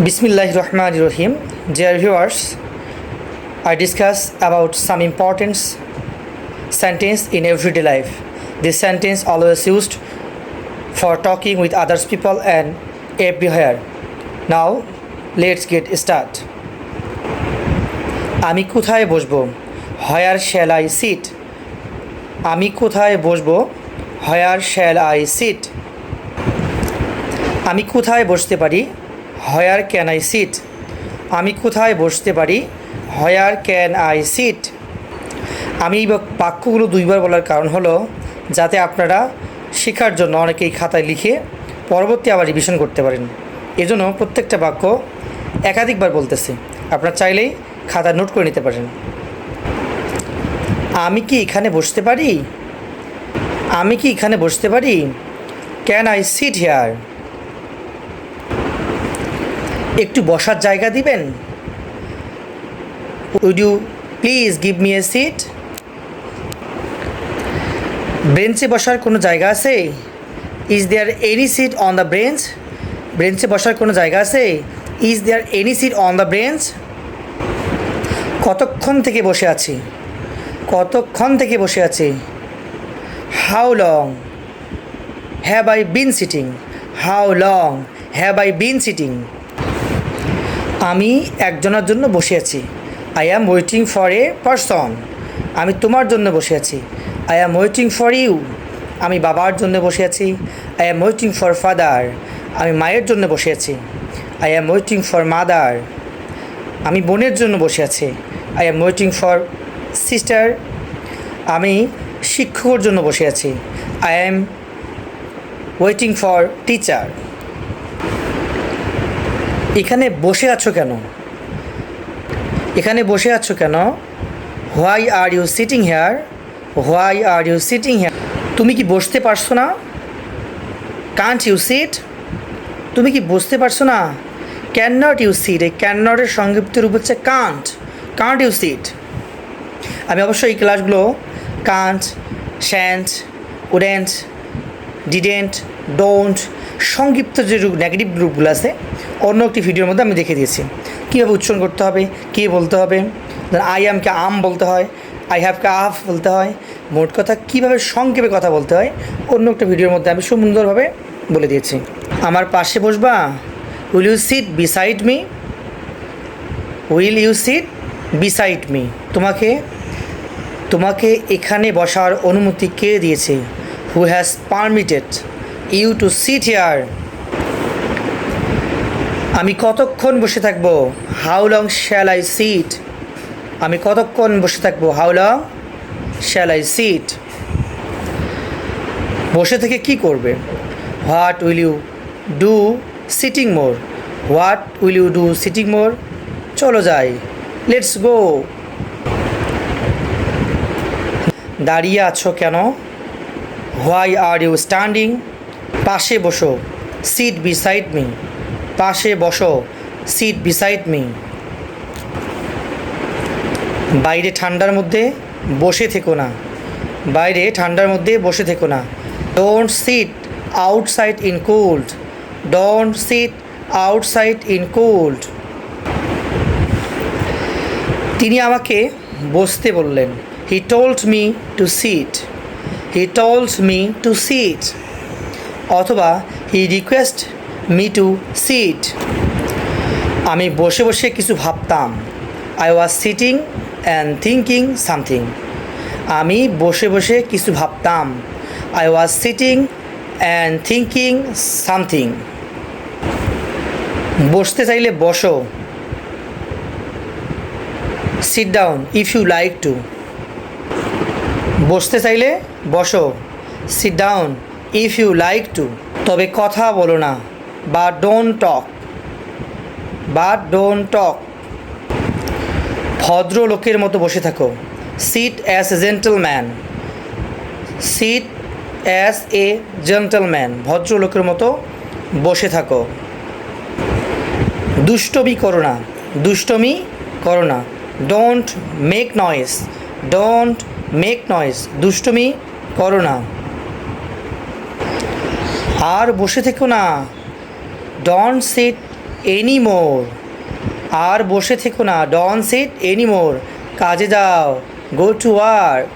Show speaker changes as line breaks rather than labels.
Bismillah Rahman Rahim. Dear viewers, I discuss about some important sentence in everyday life. This sentence always used for talking with others people and everywhere. Now, let's get start. আমি কোথায় বসবো হয়ার shall I sit আমি কোথায় বসবো হয়ার shall I sit আমি কোথায় বসতে পারি হয়ার ক্যান আই সিট আমি কোথায় বসতে পারি? হয়ার ক্যান আই সিট আমি এই বাক্যগুলো দুইবার বলার কারণ হলো, যাতে আপনারা শেখার জন্য অনেকেই খাতায় লিখে পরবর্তী আবার রিভিশন করতে পারেন। এজন্য প্রত্যেকটা বাক্য একাধিকবার বলতেছি। আপনারা চাইলেই খাতা নোট করে নিতে পারেন। আমি কি এখানে বসতে পারি? আমি কি এখানে বসতে পারি? ক্যান আই সিট হেয়ার একটু বসার জায়গা দিবেন? Would you please give me a seat বেঞ্চে বসার কোনো জায়গা আছে? Is there any seat on the bench বেঞ্চে বসার কোনো জায়গা আছে? Is there any seat on the bench কতক্ষণ থেকে বসে আছি? কতক্ষণ থেকে বসে আছি? How long have I been sitting how long have I been sitting আমি একজনের জন্য বসে আছি। I am waiting for a person আমি তোমার জন্য বসে আছি। I am waiting for you আমি বাবার জন্য বসে আছি। I am waiting for father আমি মায়ের জন্য বসে আছি। I am waiting for mother আমি বোনের জন্য বসে আছি। I am waiting for sister আমি শিক্ষকের জন্য বসে আছি। I am waiting for teacher এখানে বসে আছো কেন? এখানে বসে আছো কেন? Why are you sitting here why are you sitting here তুমি কি বসতে পারছ না? কান্ট ইউ সিট তুমি কি বসতে পারছ না? ক্যান নট ইউ সিট এই ক্যান নটের সংক্ষিপ্ত রূপ হচ্ছে কান্ট কান্ট ইউ সিট আমি অবশ্যই এই ক্লাসগুলো can't shan't wouldn't didn't, don't, সংক্ষিপ্ত যে রূপ, নেগেটিভ রূপগুলো আছে, অন্য একটি ভিডিওর মধ্যে আমি দেখে দিয়েছি। কীভাবে উচ্চারণ করতে হবে, কী বলতে হবে? আই আমকে আম বলতে হয় আই হ্যাভকে আফ বলতে হয়। মোট কথা, কীভাবে সংক্ষেপে কথা বলতে হয়, অন্য একটা ভিডিওর মধ্যে আমি সুন্দরভাবে বলে দিয়েছি। আমার পাশে বসবা। Will you sit beside me will you sit beside me তোমাকে তোমাকে এখানে বসার অনুমতি কে দিয়েছে? Who has permitted you to sit here আমি কতক্ষণ বসে থাকব? How long shall I sit আমি কতক্ষণ বসে থাকব? How long shall I sit বসে থেকে কি করবে? What will you do sitting more what will you do sitting more চলো যাই। লেটস গো দাঁড়িয়ে আছো কেন? হোয়াই আর ইউ স্ট্যান্ডিং পাশে বসো সিট বিসাইড মি পাশে বসো সিট বিসাইড মি বাইরে ঠান্ডার মধ্যে বসে থেকো না। বাইরে ঠান্ডার মধ্যে বসে থেকো না। Don't sit outside in cold don't sit outside in cold তিনি আমাকে বসতে বললেন। He told me to sit he tells me to sit অথবা he request me to sit আমি বসে বসে কিছু ভাবতাম। I was sitting and thinking something আমি বসে বসে কিছু ভাবতাম। I was sitting and thinking something বসতে চাইলে বসো। Sit down if you like to বসতে চাইলে বসো sit down if you like to তবে কথা বলো না, বা ডোন্ট টক বা ডোন্ট টক ভদ্র লোকের মতো বসে থাকো sit as a gentleman sit as a gentleman ভদ্র লোকের মতো বসে থাকো। দুষ্টমি করো না, দুষ্টমি করো না। Don't make noise don't make noise দুষ্টুমি করো না। আর বসে থেকো না। ডন সিট এনি মোর আর বসে থেকো না। ডন সিট এনি মোর কাজে যাও। Go to work